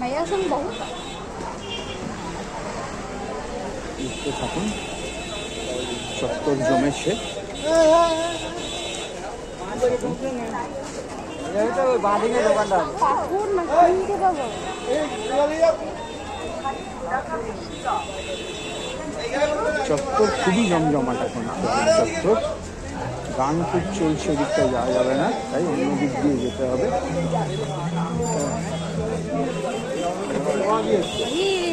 Mày sân দেখতে থাকুন চত্বর জমেছে পাবো চত্বর খুবই জমজমাট এখন। চত্বর, গান খুব চলছে ওদিকটা যাওয়া যাবে না, তাই অন্য দিক দিয়ে যেতে হবে।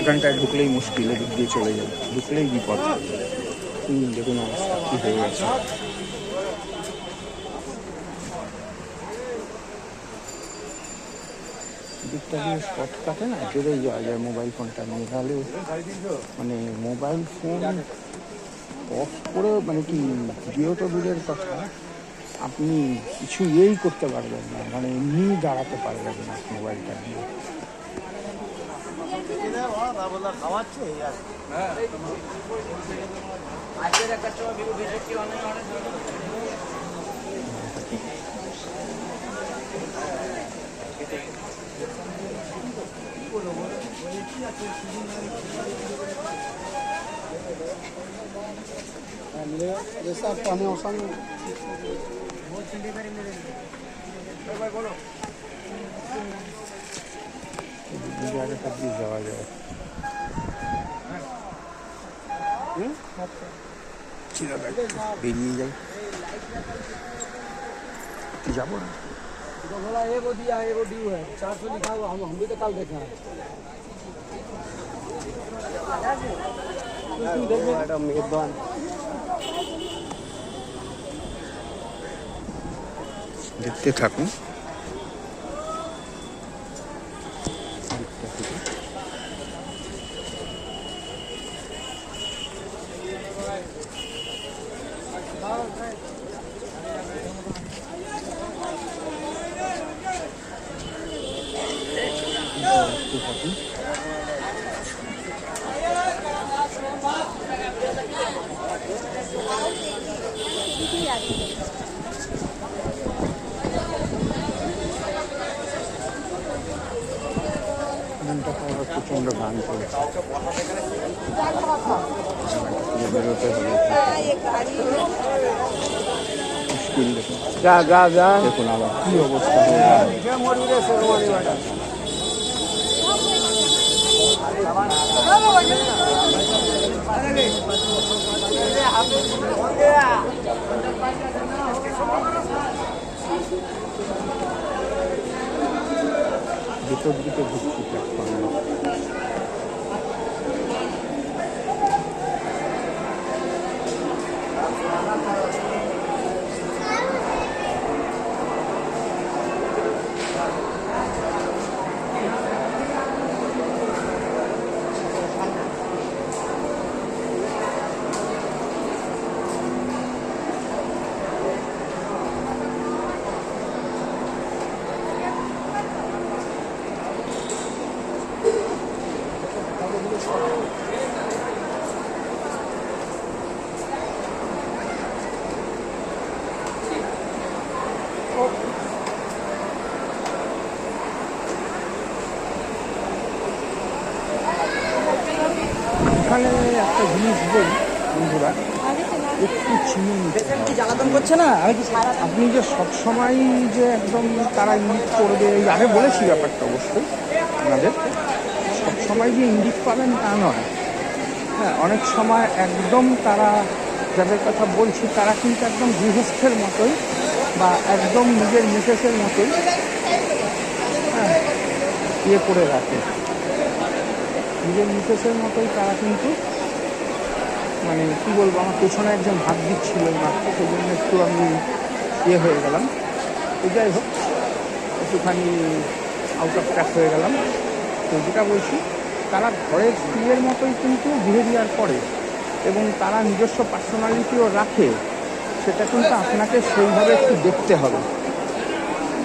এখানটায় ঢুকলেই মুশকিল, এদিক দিয়ে চলে যাবে। ঢুকলেই বিপদ। দেখুন অবস্থা কি হয়ে গেছে। দিকটা দিয়ে শর্ট কাটে না বেরোই যাওয়া যায় মোবাইল ফোনটা নিয়ে। তাহলে মানে মোবাইল ফোন অফ করে মানে কি ভিডিও তো দূরের কথা, আপনি কিছু ইয়েই করতে পারবেন না। মানে এমনি দাঁড়াতে পারবেন না মোবাইলটা নিয়ে। जैसा पानी औसम এই জায়গাটা দিয়ে যাওয়া যায় ঠিক আছে, বেরিয়ে যাই কি যাবো না तो बोला ए वो दिया है वो ड्यू है चार सौ लिखा हुआ हम हम भी तो कल देखा है मैडम मेजबान দেখতে থাকুন প্রচণ্ড গান করেছে। বেরোতে হবে। যা যা যা। দেখুন আবার কি অবস্থা হয়ে গেল। বিতর্কিত ভিত্তি প্ল্যাটফর্মে। জ্বালাতন করছে না? আপনি যে সবসময় যে একদম তারা ইঙ্গিত করবে আগে বলেছি ব্যাপারটা অবশ্যই আপনাদের। সবসময় যে ইঙ্গিত পাবেন তা নয়। হ্যাঁ অনেক সময় একদম তারা যাদের কথা বলছি, তারা কিন্তু একদম গৃহস্থের মতোই বা একদম নিজের মিসেসের মতোই হ্যাঁ ইয়ে করে রাখে। নিজের মিসেসের মতোই তারা কিন্তু মানে কী বলব, আমার পেছনে একজন হাত দিচ্ছিল মাত্র সেই জন্য একটু আমি ইয়ে হয়ে গেলাম। তো যাই হোক, একটুখানি আউট অফ ট্র্যাক হয়ে গেলাম। তো যেটা বলছি, তারা ঘরের স্ত্রীর মতোই কিন্তু বিহেভিয়ার করে এবং তারা নিজস্ব পার্সোনালিটিও রাখে, সেটা কিন্তু আপনাকে সেইভাবে একটু দেখতে হবে।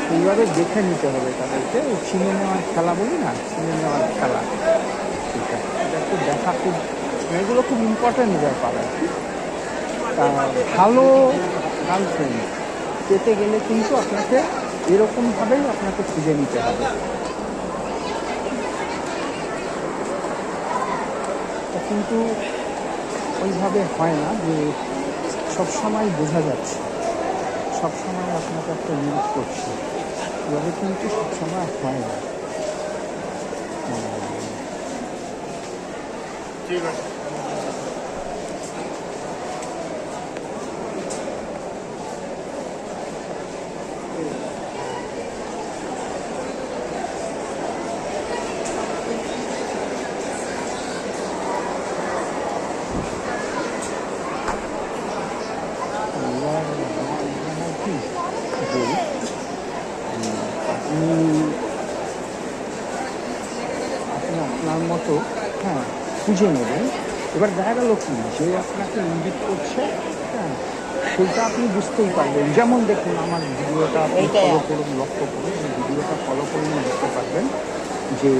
সেইভাবে দেখে নিতে হবে তাদেরকে ওই চিনে নেওয়ার খেলা বলি না চিনে নেওয়ার খেলা। সেটা এটা একটু দেখা খুব এগুলো খুব ইম্পর্ট্যান্ট ব্যাপার ভালো গার্লফ্রেন্ড পেতে গেলে কিন্তু আপনাকে এরকমভাবেই আপনাকে খুঁজে নিতে হবে। কিন্তু ওইভাবে হয় না যে সবসময় বোঝা যাচ্ছে। সবসময় আপনাকে একটা ইউজ করছে। এভাবে কিন্তু সবসময় হয় না। ঠিক আছে এবার আমার মনে হয় কি যে উম, আপনি আপনি আপনার মতো হ্যাঁ খুঁজে নেবেন এবার দেখা গেল কি যে আপনাকে ইঙ্গিত করছে হ্যাঁ সেটা আপনি বুঝতেই পারবেন। যেমন দেখুন আমার ভিডিওটা আপনি ফলো করুন লক্ষ্য করুন এই ভিডিওটা ফলো করলে বুঝতে পারবেন যে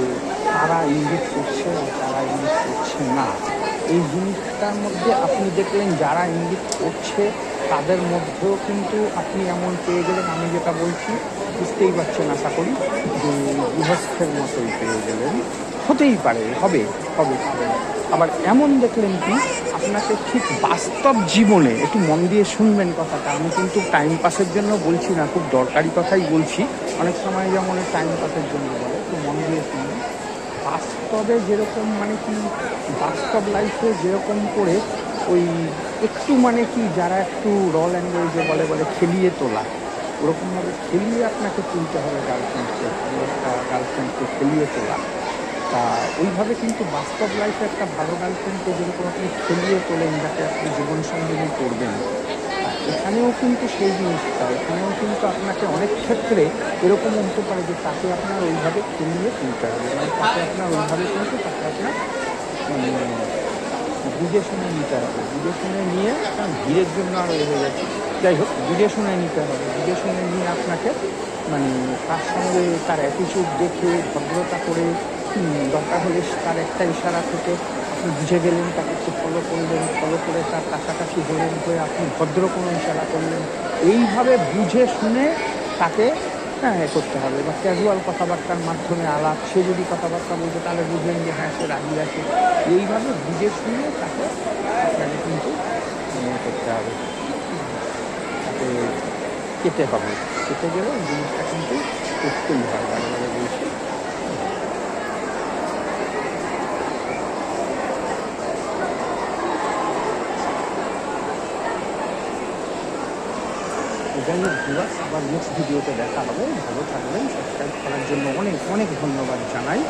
তারা ইঙ্গিত করছে আর তারা ইঙ্গিত করছে না। এই জিনিসটার মধ্যে আপনি দেখলেন যারা ইঙ্গিত করছে তাদের মধ্যেও কিন্তু আপনি এমন পেয়ে গেলেন আমি যেটা বলছি বুঝতেই পারছেন আশা করি যে গৃহস্থের মতোই পেয়ে গেলেন। হতেই পারে, হবে হবে। আবার এমন দেখলেন কি, আপনাকে ঠিক বাস্তব জীবনে একটু মন দিয়ে শুনবেন কথাটা। আমি কিন্তু টাইম পাসের জন্য বলছি না, খুব দরকারি কথাই বলছি। অনেক সময় যেমন টাইম পাসের জন্য বলে, একটু মন দিয়ে শুনবেন বাস্তবে যেরকম মানে কি, বাস্তব লাইফে যেরকম করে ওই একটু মানে কি, যারা একটু র ল্যাঙ্গুয়েজে বলে বলে, খেলিয়ে তোলা, ওরকমভাবে খেলিয়ে আপনাকে তুলতে হবে গার্লফ্রেন্ডকে একটা গার্লফ্রেন্ডকে খেলিয়ে তোলা। তা ওইভাবে কিন্তু বাস্তব লাইফে একটা ভালো গার্লফ্রেন্ডকে যেরকম আপনি খেলিয়ে তোলেন যাতে আপনি জীবন সঙ্গিনী করবেন এখানেও কিন্তু সেই জিনিসটা, এখানেও কিন্তু আপনাকে অনেক ক্ষেত্রে এরকম হতে পারে যে তাকে আপনার ওইভাবে খেলিয়ে তুলতে হবে। মানে তাকে আপনার ওইভাবে কিন্তু তাকে আপনার মানে বুঝে শুনে নিতে হবে। বুঝে শুনে নিয়ে কারণ ভিড়ের জন্য আরও হয়ে যাচ্ছে যাই হোক, বুঝে শুনে নিতে হবে। বুঝে শুনে নিয়ে আপনাকে মানে তার সঙ্গে তার অ্যাটিচিউড দেখে, ভদ্রতা করে দরকার হলে তার একটা ইশারা থেকে আপনি বুঝে গেলেন, তাকে একটু ফলো করলেন ফলো করে তার কাছাকাছি হলেন হয়ে আপনি ভদ্র কোনো ইশারা করলেন। এইভাবে বুঝে শুনে তাকে হ্যাঁ করতে হবে। বা ক্যাজুয়াল কথাবার্তার মাধ্যমে আলাপ, সে যদি কথাবার্তা বলতে তাহলে বুঝলেন যে হ্যাঁ সে রাজি আছে। এইভাবে বুঝে শুনে তাকে আপনাকে কিন্তু ইয়ে করতে হবে। তাকে কেটে হবে। কেটে গেলে জিনিসটা কিন্তু করতেই হয় বারে বারে যাই হোক আবার নেক্সট ভিডিওতে দেখা হবে ভালো থাকবেন সাবস্ক্রাইব করার জন্য অনেক অনেক ধন্যবাদ জানাই।